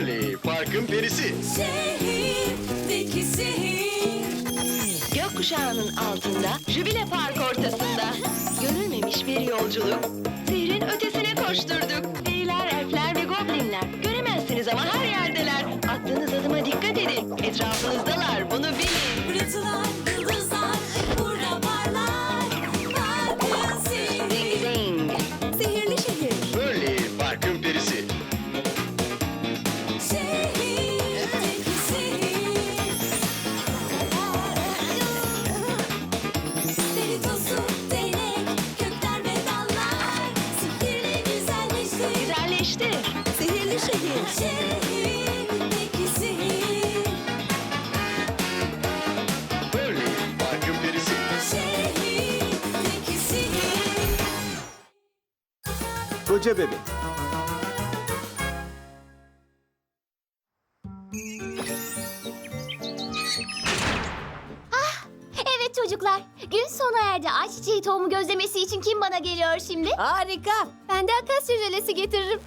Burley, parkın perisi. Şehirdeki sihir Gökkuşağının altında, Jübile Park ortasında. Görülmemiş bir yolculuk. Sihrin ötesine koşturduk. Periler, elfler ve goblinler. Göremezsiniz ama her yerdeler. Attığınız adıma dikkat edin. Etrafınızdalar, Koca bebek. Evet çocuklar, gün sona erdi. Ayçiçeği tohumu gözlemesi için kim bana geliyor şimdi? Harika. Ben de akasya jölesi getiririm.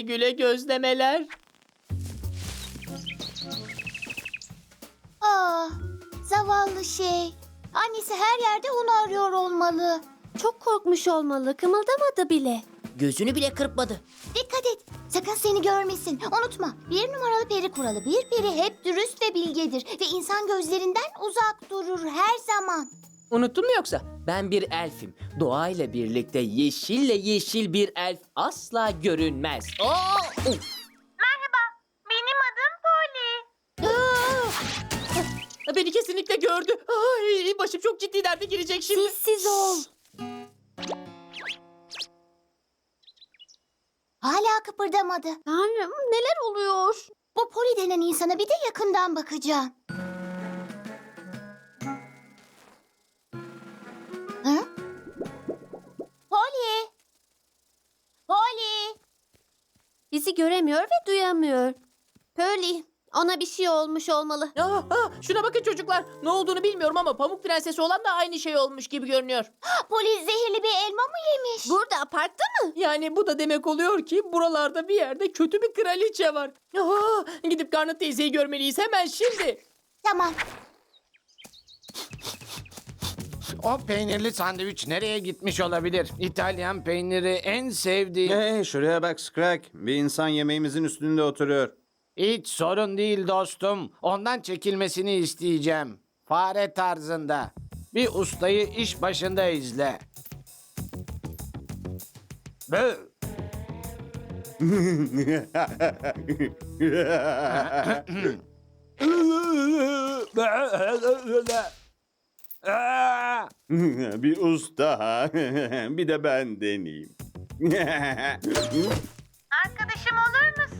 Güle güle gözlemeler. Ah, zavallı şey. Annesi her yerde onu arıyor olmalı. Çok korkmuş olmalı. Kımıldamadı bile. Gözünü bile kırpmadı. Dikkat et. Sakın seni görmesin. Unutma. Bir numaralı peri kuralı. Bir peri hep dürüst ve bilgedir. Ve insan gözlerinden uzak durur her zaman. Unuttun mu yoksa? Ben bir elfim. Doğayla birlikte yeşille yeşil bir elf asla görünmez. Oo! Oh! Benim adım Polly. Ah! Beni kesinlikle gördü. Ay, başım çok ciddi derde girecek şimdi. Sessiz ol. Hala kıpırdamadı. Tanrım neler oluyor? Bu Polly denen insana bir de yakından bakacağım. Bizi göremiyor ve duyamıyor. Polly, ona bir şey olmuş olmalı. Ah, ah, şuna bakın çocuklar. Ne olduğunu bilmiyorum ama Pamuk Prensesi olan da aynı şey olmuş gibi görünüyor. Polly zehirli bir elma mı yemiş? Burada, parkta mı? Yani bu da demek oluyor ki buralarda bir yerde kötü bir kraliçe var. Ah, gidip Garnet teyzeyi görmeliyiz hemen şimdi. Tamam. O peynirli sandviç nereye gitmiş olabilir? İtalyan peyniri en sevdiğim. Hey şuraya bak Scrag. Bir insan yemeğimizin üstünde oturuyor. Hiç sorun değil dostum. Ondan çekilmesini isteyeceğim. Fare tarzında. Bir ustayı iş başında izle. Bö. bir usta. bir de ben deneyeyim. Arkadaşım olur musun?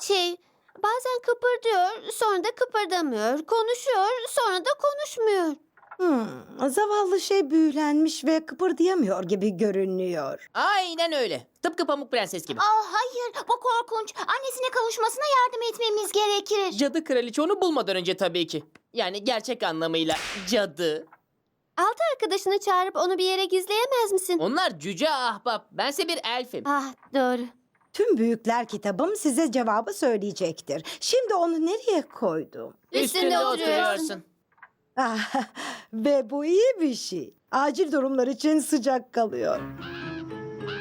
Şey, bazen kıpırdıyor, sonra da kıpırdamıyor. Konuşuyor, sonra da konuşmuyor. Hmm, zavallı şey büyülenmiş ve kıpırdayamıyor gibi görünüyor. Aynen öyle. Tıpkı Pamuk Prenses gibi. Aa, hayır, bu korkunç. Annesine kavuşmasına yardım etmemiz gerekir. Cadı kraliçe onu bulmadan önce tabii ki. Yani gerçek anlamıyla cadı. Altı arkadaşını çağırıp onu bir yere gizleyemez misin? Onlar cüce ahbap. Bense bir elfim. Ah, doğru. Tüm büyükler kitabım size cevabı söyleyecektir. Şimdi onu nereye koydum? Üstünde oturuyorsun. Ah, ve bu iyi bir şey. Acil durumlar için sıcak kalıyor.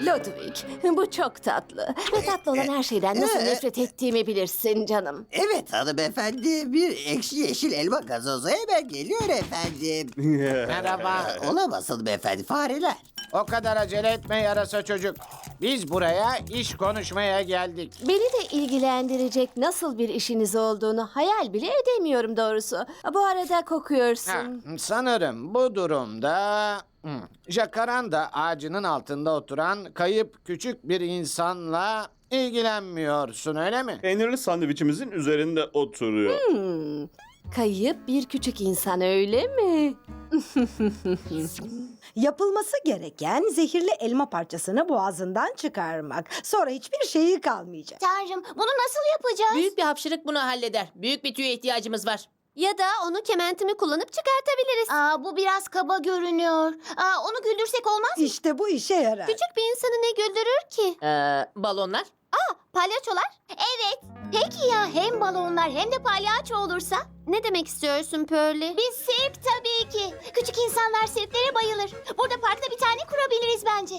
Ludwig, bu çok tatlı. Ve tatlı olan her şeyden nasıl nefret ettiğimi bilirsin canım. Evet hanımefendi bir ekşi yeşil elma gazozu hemen geliyor efendim. Merhaba. Olamaz hanımefendi fareler. O kadar acele etme yarasa çocuk. Biz buraya iş konuşmaya geldik. Beni de ilgilendirecek nasıl bir işiniz olduğunu hayal bile edemiyorum doğrusu. Bu arada Ha, kokuyorsun. sanırım bu durumda hmm, jacaranda ağacının altında oturan kayıp küçük bir insanla ilgilenmiyorsun öyle mi? Peynirli sandviçimizin üzerinde oturuyor. Kayıp bir küçük insan öyle mi? Yapılması gereken zehirli elma parçasını boğazından çıkarmak. Sonra hiçbir şeyi kalmayacak. Tanrım bunu nasıl yapacağız? Büyük bir hapşırık bunu halleder. Büyük bir tüye ihtiyacımız var. Ya da onu kementimi kullanıp çıkartabiliriz. Aa, bu biraz kaba görünüyor. Aa, onu güldürsek olmaz mı? İşte bu işe yarar. Küçük bir insanı ne güldürür ki? Ee, balonlar? Aa, palyaçolar? Evet. Peki ya hem balonlar hem de palyaço olursa? Ne demek istiyorsun Pearly? Biz sirk tabii ki. Küçük insanlar sirklere bayılır. Burada parkta bir tane kurabiliriz bence.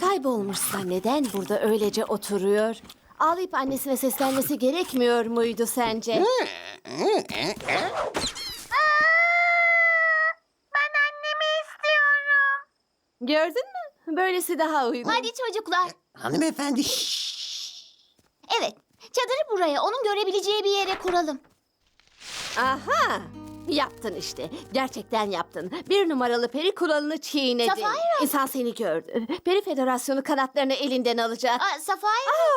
Kaybolmuşsa neden burada öylece oturuyor? Ağlayıp annesine seslenmesi gerekmiyor muydu sence? Ben annemi istiyorum. Gördün mü? Böylesi daha uygun. Hadi çocuklar. Hanımefendi şşş. Evet. Çadırı buraya onun görebileceği bir yere kuralım. Aha! Yaptın işte. Gerçekten yaptın. Bir numaralı peri kuralını çiğnedin. Safira. İnsan seni gördü. Peri Federasyonu kanatlarını elinden alacak. Aa, Safaya.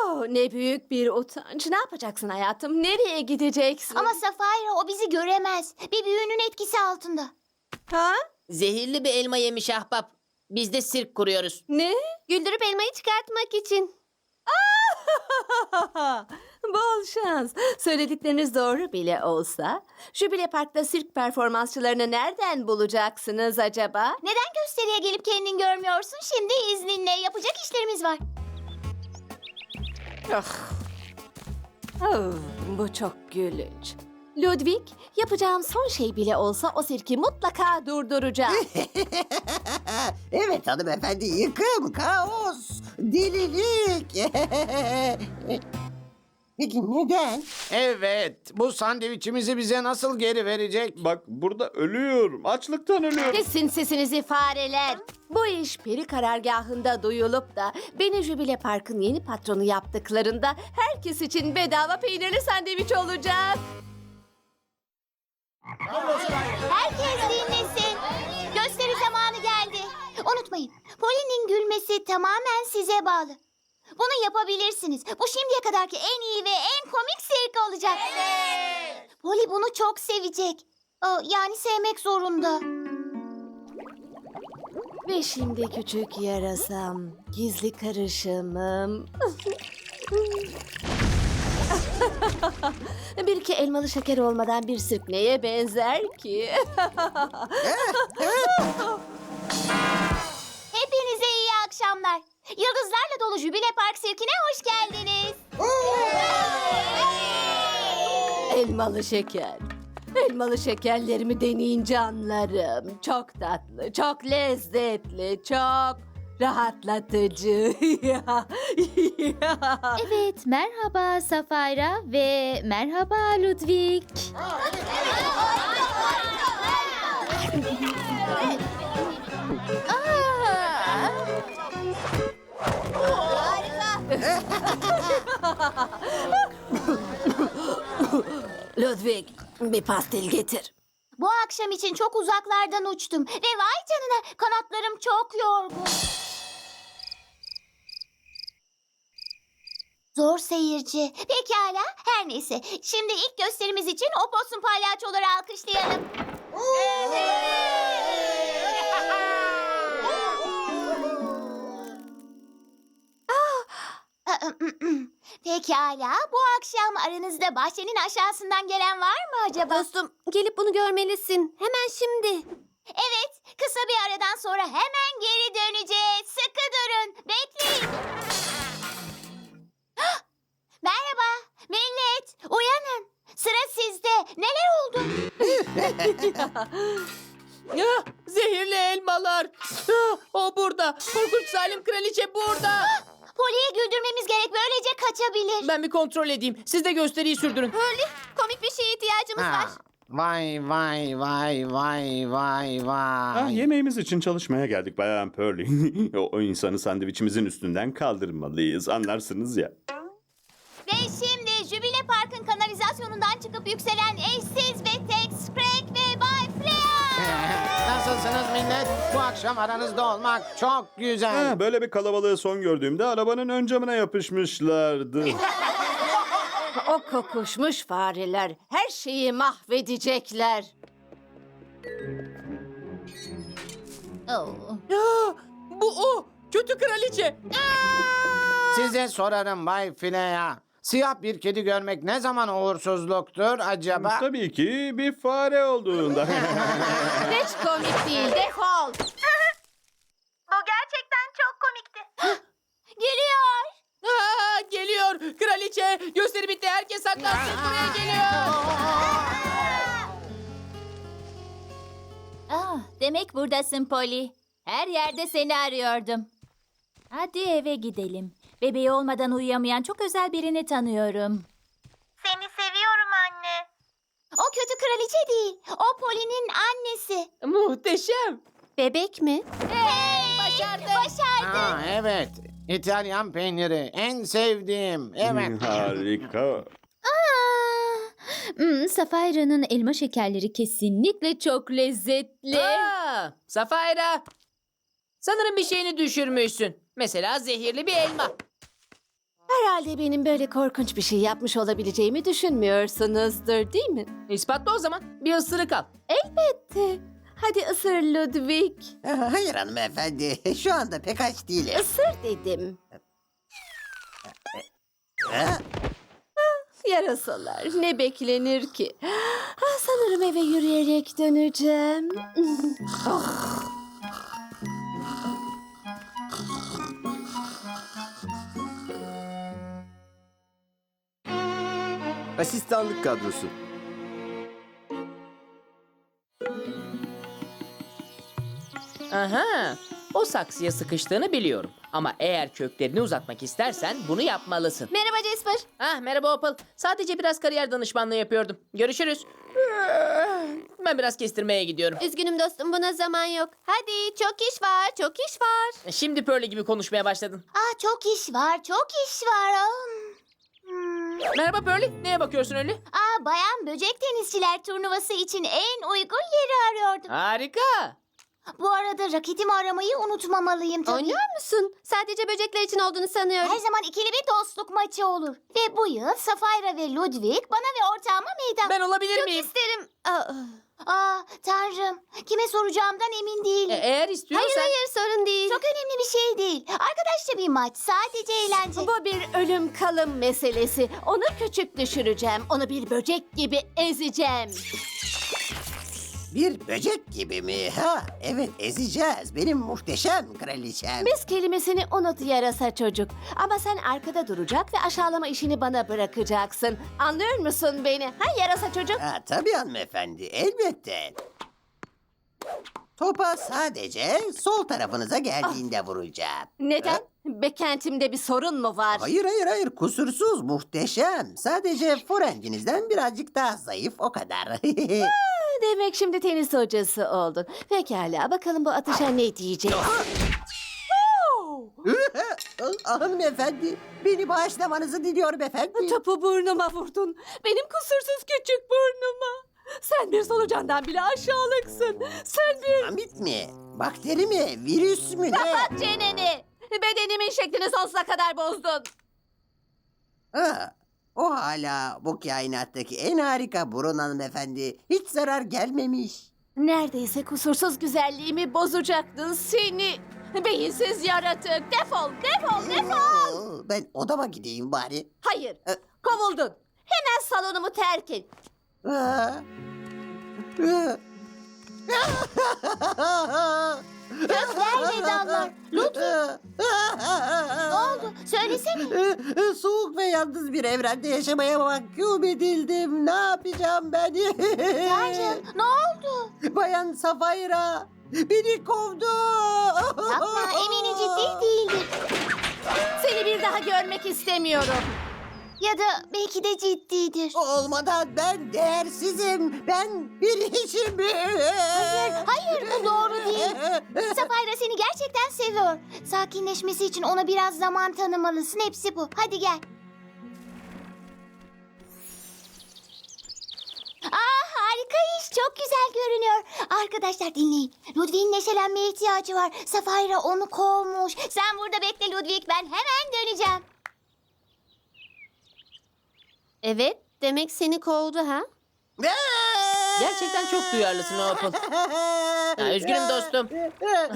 Oh, ne büyük bir utanç. Ne yapacaksın hayatım? Nereye gideceksin? Ama Safaya o bizi göremez. Bir büyünün etkisi altında. Ha? Zehirli bir elma yemiş ahbap. Biz de sirk kuruyoruz. Ne? Güldürüp elmayı çıkartmak için. Bol şans. Söyledikleriniz doğru bile olsa, Jubile Park'ta sirk performansçılarını nereden bulacaksınız acaba? Neden gösteriye gelip kendin görmüyorsun? Şimdi izninle yapacak işlerimiz var. Oh, bu çok gülünç. Ludwig, yapacağım son şey bile olsa o sirki mutlaka durduracağım. Evet hanımefendi yıkım, kaos, delilik. Peki neden? Evet, bu sandviçimizi bize nasıl geri verecek? Bak burada ölüyorum. Açlıktan ölüyorum. Kesin sesinizi fareler. Bu iş peri karargahında duyulup da beni Jubile Park'ın yeni patronu yaptıklarında herkes için bedava peynirli sandviç olacak. Herkes dinlesin. Gösteri zamanı geldi. Unutmayın, Poli'nin gülmesi tamamen size bağlı. Bunu yapabilirsiniz. Bu şimdiye kadarki en iyi ve en komik sirk olacak. Poli bunu çok sevecek. Aa, Yani sevmek zorunda. Ve şimdi küçük yarasam, gizli karışımım. bir iki elmalı şeker olmadan bir sirk neye benzer ki? Hepinize iyi akşamlar. Yıldızlarla dolu Jubile Park Sirkine hoş geldiniz. Elmalı şeker. Elmalı şekerlerimi deneyin canlarım. Çok tatlı, çok lezzetli, çok rahatlatıcı. Evet, merhaba Safayra ve merhaba Ludwig. Ludwig, bir pastil getir. Bu akşam için çok uzaklardan uçtum. Ve vay canına kanatlarım çok yorgun. Zor seyirci. Pekala her neyse. Şimdi ilk gösterimiz için o posun palyaçoları alkışlayalım. Pekala bu akşam aranızda bahçenin aşağısından gelen var mı acaba? Dostum, gelip bunu görmelisin. Hemen şimdi. Evet, kısa bir aradan sonra hemen geri döneceğiz. Sıkı durun, bekleyin. Merhaba, millet, uyanın. Sıra sizde. Neler oldu? Ya, zehirli elmalar. Ah, o burada. Korkunç zalim kraliçe burada. Poli'yi güldürmemiz gerek, böylece kaçabilir. Ben bir kontrol edeyim. Siz de gösteriyi sürdürün. Komik bir şeye ihtiyacımız Ha, Vay vay vay vay vay Ah, vay. yemeğimiz için çalışmaya geldik Bayan Pearly. o, o insanı sandviçimizin üstünden kaldırmalıyız. Anlarsınız ya. Ve şimdi Jubile Park'ın kanalizasyonundan çıkıp yükselen eşsiz ve tek Scrake ve Bay Flea. Nasılsınız millet? Bu akşam aranızda olmak çok güzel. Ha, böyle bir kalabalığı son gördüğümde arabanın ön camına yapışmışlardı. O kokuşmuş fareler her şeyi mahvedecekler. Oh. Ya, bu o. Kötü kraliçe. Size sorarım Bay Fileya. Siyah bir kedi görmek ne zaman uğursuzluktur acaba? Tabii ki bir fare olduğunda. Hiç komik değil defol. Bu gerçekten çok komikti. Geliyor. Aa, geliyor. Kraliçe. Gösteri bitti. Herkes saklansın. Buraya geliyor. Ah, demek buradasın Polly. Her yerde seni arıyordum. Hadi eve gidelim. Bebeği olmadan uyuyamayan çok özel birini tanıyorum. Seni seviyorum anne. O kötü kraliçe değil. O Poli'nin annesi. Muhteşem. Bebek mi? Hey, başardı. Başardı. Ha, evet. İtalyan peyniri. En sevdiğim. Evet. Harika. Hmm, Safayra'nın elma şekerleri kesinlikle çok lezzetli. Aa, Safayra. Sanırım bir şeyini düşürmüşsün. Mesela zehirli bir elma. Herhalde benim böyle korkunç bir şey yapmış olabileceğimi düşünmüyorsunuzdur değil mi? İspatla o zaman. Bir ısırık al. Elbette. Hadi ısır Ludwig. Ah, Hayır hanımefendi. Şu anda pek aç değilim. Isır dedim. Ha? Yarasalar ne beklenir ki? Ah, sanırım eve yürüyerek döneceğim. Asistanlık kadrosu. Aha. O saksıya sıkıştığını biliyorum. Ama eğer köklerini uzatmak istersen bunu yapmalısın. Merhaba Jasper. Ah merhaba Opal. Sadece biraz kariyer danışmanlığı yapıyordum. Görüşürüz. Ben biraz kestirmeye gidiyorum. Üzgünüm dostum buna zaman yok. Hadi çok iş var çok iş var. Şimdi Pearl gibi konuşmaya başladın. Aa, çok iş var, çok iş var. Aa, Hmm. Merhaba Pearl. Neye bakıyorsun öyle? Aa, bayan böcek tenisçiler turnuvası için en uygun yeri arıyordum. Harika. Bu arada raketimi aramayı unutmamalıyım tabii. Oynuyor musun? Sadece böcekler için olduğunu sanıyorum. Her zaman ikili bir dostluk maçı olur. Ve bu yıl Safayra ve Ludwig bana ve ortağıma meydan. Ben olabilir Çok miyim? isterim. Aa, Aa, tanrım. Kime soracağımdan emin değilim. E, eğer istiyorsan... hayır hayır sorun değil. Çok önemli bir şey değil. Arkadaşça bir maç. Sadece eğlence. Bu bir ölüm kalım meselesi. Onu küçük düşüreceğim. Onu bir böcek gibi ezeceğim. Bir böcek gibi mi? Ha, evet ezeceğiz. Benim muhteşem kraliçem. Biz kelimesini unut yarasa çocuk. Ama sen arkada duracak ve aşağılama işini bana bırakacaksın. Anlıyor musun beni? Ha yarasa çocuk? Ha, tabii hanımefendi, elbette. Topa sadece sol tarafınıza geldiğinde vuracağım. Neden? Bekentimde bir sorun mu var? Hayır hayır hayır kusursuz muhteşem. Sadece forencinizden birazcık daha zayıf o kadar. Demek şimdi tenis hocası oldun. Pekala bakalım bu atışa ne diyecek? Hanımefendi beni bağışlamanızı diliyorum efendim. Topu burnuma vurdun. Benim kusursuz küçük burnuma. Sen bir solucandan bile aşağılıksın. Sen bir... Amit mi? Bakteri mi? Virüs mü? Ne? Kapat çeneni. Bedenimin şeklini sonsuza kadar bozdun. Ha, o hala bu kainattaki en harika burun hanımefendi. Hiç zarar gelmemiş. Neredeyse kusursuz güzelliğimi bozacaktın seni. Beyinsiz yaratık. Defol, defol, defol. Oo, Ben odama gideyim bari. Hayır, kovuldun. Hemen salonumu terk et. Aa. Aa. Kökler ve dallar. Ludwig ne oldu? Söylesene. Soğuk ve yalnız bir evrende yaşamaya mahkum edildim. Ne yapacağım ben? Tanrım ne oldu? Bayan Safayra beni kovdu. Yapma eminim ciddi değildir. Seni bir daha görmek istemiyorum. Ya da belki de ciddidir. Olmadan ben değersizim. Ben bir hiçim. Hayır, hayır bu doğru değil. Safayra seni gerçekten seviyor. Sakinleşmesi için ona biraz zaman tanımalısın. Hepsi bu. Hadi gel. Aa harika iş. Çok güzel görünüyor. Arkadaşlar dinleyin. Ludwig'in neşelenmeye ihtiyacı var. Safayra onu kovmuş. Sen burada bekle Ludwig. Ben hemen döneceğim. Evet, demek seni kovdu ha? Gerçekten çok duyarlısın Opal. Ha, üzgünüm dostum.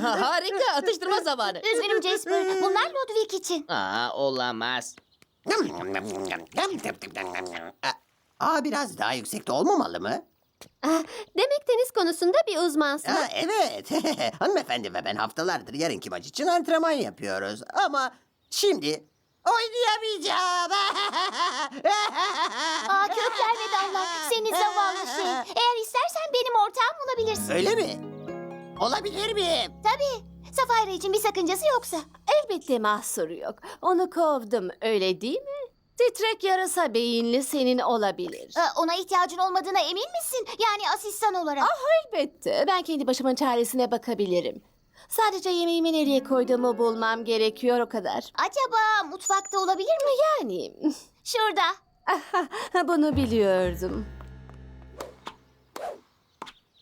Ha, Harika atıştırma zamanı. Üzgünüm Jasper. Bunlar Ludwig için. Aa olamaz. Aa biraz daha yüksekte olmamalı mı? Ah, demek tenis konusunda bir uzmansın. Aa, evet. Hanımefendi ve ben haftalardır yarınki maç için antrenman yapıyoruz. Ama şimdi oynayamayacağım. Aa kökler ve dallar. Seni zavallı şey. Eğer istersen benim ortağım olabilirsin. Öyle mi? Olabilir miyim? Tabii. Safayra için bir sakıncası yoksa. Elbette mahsuru yok. Onu kovdum, öyle değil mi? Titrek yarasa beyinli senin olabilir. Aa, ona ihtiyacın olmadığına emin misin? Yani asistan olarak. Elbette. Ben kendi başımın çaresine bakabilirim. Sadece yemeğimi nereye koyduğumu bulmam gerekiyor o kadar. Acaba mutfakta olabilir mi? Yani Şurada. bunu biliyordum.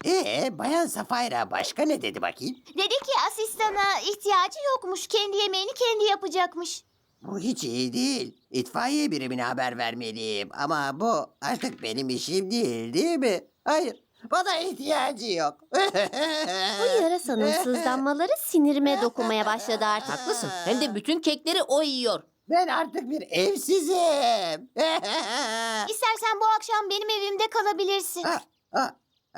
Ee, Bayan Safayra başka ne dedi bakayım? Dedi ki asistana ihtiyacı yokmuş. Kendi yemeğini kendi yapacakmış. Bu hiç iyi değil. İtfaiye birimine haber vermeliyim. Ama bu artık benim işim değil, değil mi? Hayır, bana ihtiyacı yok. Bu yarasanın sızlanmaları sinirime dokunmaya başladı artık. Haklısın. Hem de bütün kekleri o yiyor. Ben artık bir evsizim. İstersen bu akşam benim evimde kalabilirsin. Ah, ah,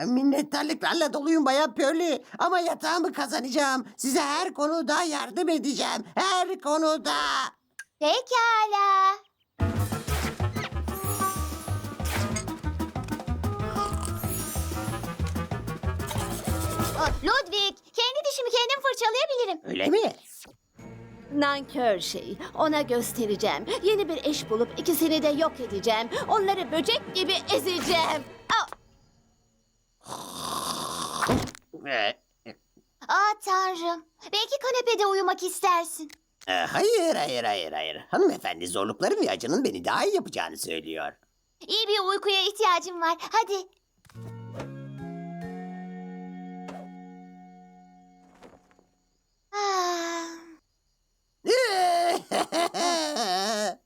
Minnettarlıklarla doluyum Bayan Pörlü. Ama yatağımı kazanacağım. Size her konuda yardım edeceğim. Her konuda. Pekala. Ludwig, kendi dişimi kendim fırçalayabilirim. Öyle mi? Nankör şey. Ona göstereceğim. Yeni bir eş bulup ikisini de yok edeceğim. Onları böcek gibi ezeceğim. Aa, Ee, Aa tanrım. Belki kanepede uyumak istersin. e, hayır, hayır, hayır, hayır. Hanımefendi zorlukların ve acının beni daha iyi yapacağını söylüyor. İyi bir uykuya ihtiyacım var. Hadi.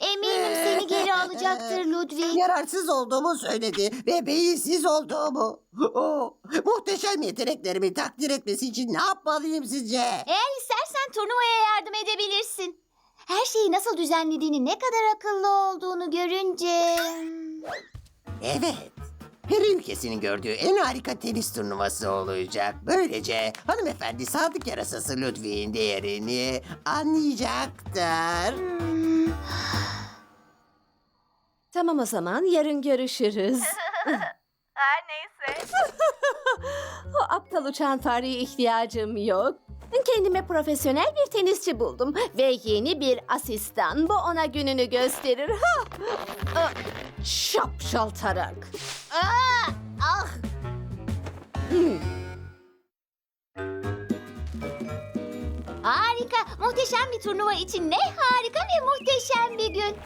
eminim seni geri alacaktır Ludwig. Yararsız olduğumu söyledi ve beyinsiz olduğumu. Oh, muhteşem yeteneklerimi takdir etmesi için ne yapmalıyım sizce? Eğer istersen turnuvaya yardım edebilirsin. Her şeyi nasıl düzenlediğini, ne kadar akıllı olduğunu görünce... Evet. Peri ülkesinin gördüğü en harika tenis turnuvası olacak. Böylece hanımefendi sadık yarasası Ludwig'in değerini anlayacaktır. Tamam o zaman yarın görüşürüz. Her neyse. o aptal uçan fareye ihtiyacım yok. Kendime profesyonel bir tenisçi buldum ve yeni bir asistan. Bu ona gününü gösterir. Ha! Aa, Şapşal tarak. Aa, ah. Harika, muhteşem bir turnuva için ne harika ve muhteşem bir gün.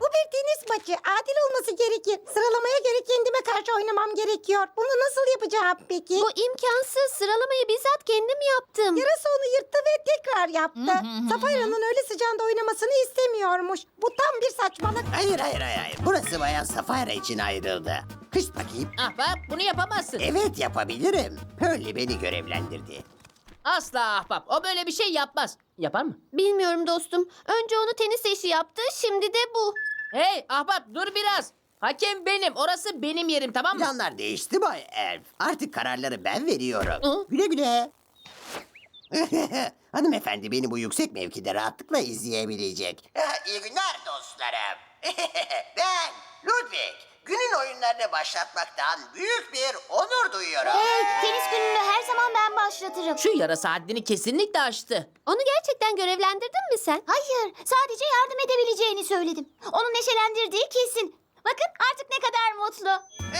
Bu bir tenis maçı. Adil olması gerekir. Sıralamaya göre kendime karşı oynamam gerekiyor. Bunu nasıl yapacağım peki? Bu imkansız. Sıralamayı bizzat kendim yaptım. Yarası onu yırttı ve tekrar yaptı. Safayra'nın öyle sıcağında oynamasını istemiyormuş. Bu tam bir saçmalık. Hayır hayır hayır. hayır. Burası Bayan Safayra için ayrıldı. Kış bakayım. Ahbap bunu yapamazsın. Evet yapabilirim. Pearly beni görevlendirdi. Asla ahbap. O böyle bir şey yapmaz. Yapar mı? Bilmiyorum dostum. Önce onu tenis eşi yaptı, şimdi de bu. Hey ahbap dur biraz. Hakem benim. Orası benim yerim tamam mı? Planlar değişti Bay Elf. Artık kararları ben veriyorum. Hı? Güle güle. Hanımefendi beni bu yüksek mevkide rahatlıkla izleyebilecek. İyi günler dostlarım. ben Ludwig. Günün oyunlarını başlatmaktan büyük bir onur duyuyorum. Hey, tenis gününü her zaman ben başlatırım. Şu yarasa haddini kesinlikle aştı. Onu gerçekten görevlendirdin mi sen? Hayır, sadece yardım edebileceğini söyledim. Onu neşelendirdiği kesin. Bakın artık ne kadar mutlu.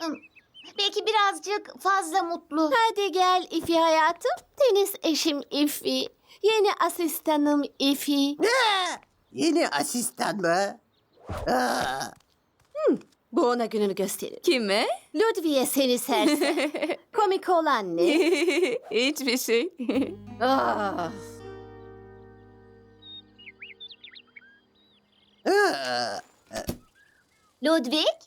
Hmm, Belki birazcık fazla mutlu. Hadi gel İfi hayatım. Tenis eşim İfi. Yeni asistanım Efi. Ne? Yeni asistan mı? Aa, hmm, Bu ona gününü gösterir. Kime? Ludwig'e seni serse. Komik olan ne? Hiçbir şey. Ah. Ludwig?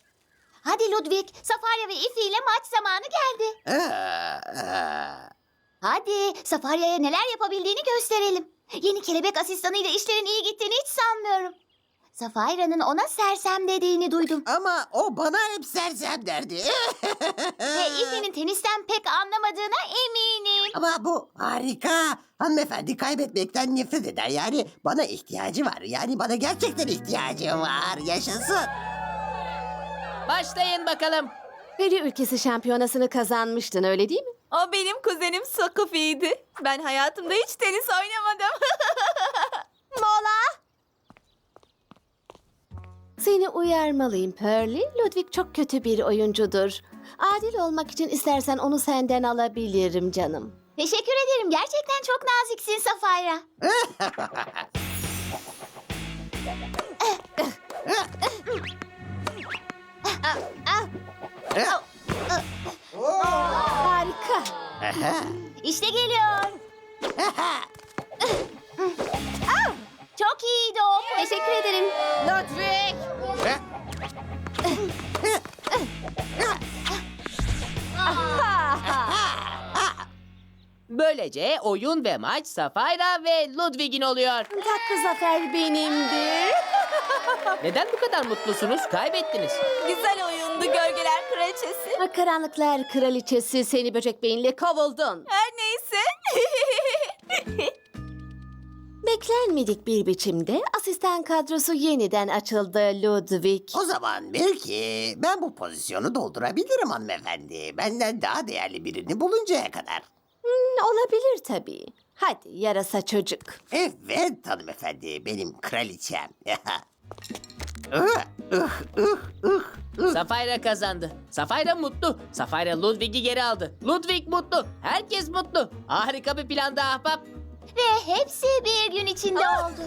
Hadi Ludwig, Safarya ve Ifi ile maç zamanı geldi. Aa, aa. Hadi Safarya'ya neler yapabildiğini gösterelim. Yeni kelebek asistanıyla işlerin iyi gittiğini hiç sanmıyorum. Safayra'nın ona sersem dediğini duydum. Ama o bana hep sersem derdi. Ve Ifi'nin tenisten pek anlamadığına eminim. Ama bu harika. Hanımefendi kaybetmekten nefret eder. Yani bana ihtiyacı var. Yani bana gerçekten ihtiyacı var. Yaşasın. Başlayın bakalım. Peri ülkesi şampiyonasını kazanmıştın öyle değil mi? O benim kuzenim Sokufi'ydi. Ben hayatımda hiç tenis oynamadım. Mola! Seni uyarmalıyım Pearly. Ludwig çok kötü bir oyuncudur. Adil olmak için istersen onu senden alabilirim canım. Teşekkür ederim. Gerçekten çok naziksin Safayra. Harika. İşte geliyor. Ah, Çok iyiydi o. Teşekkür ederim. Ludwig. Böylece oyun ve maç Safayra ve Ludwig'in oluyor. Tatlı zafer benimdir. Neden bu kadar mutlusunuz? Kaybettiniz. Güzel oyundu Gölgeler Kraliçesi. Karanlıklar kraliçesi seni böcek beyinle kovuldun. Her neyse. Beklenmedik bir biçimde asistan kadrosu yeniden açıldı Ludwig. O zaman belki ben bu pozisyonu doldurabilirim hanımefendi. Benden daha değerli birini buluncaya kadar. Hmm, olabilir tabii. Hadi yarasa çocuk. Evet hanımefendi benim kraliçem. Safayra kazandı. Safayra mutlu. Safayra Ludwig'i geri aldı. Ludwig mutlu. Herkes mutlu. Harika bir planda ahbap. Ve hepsi bir gün içinde oldu.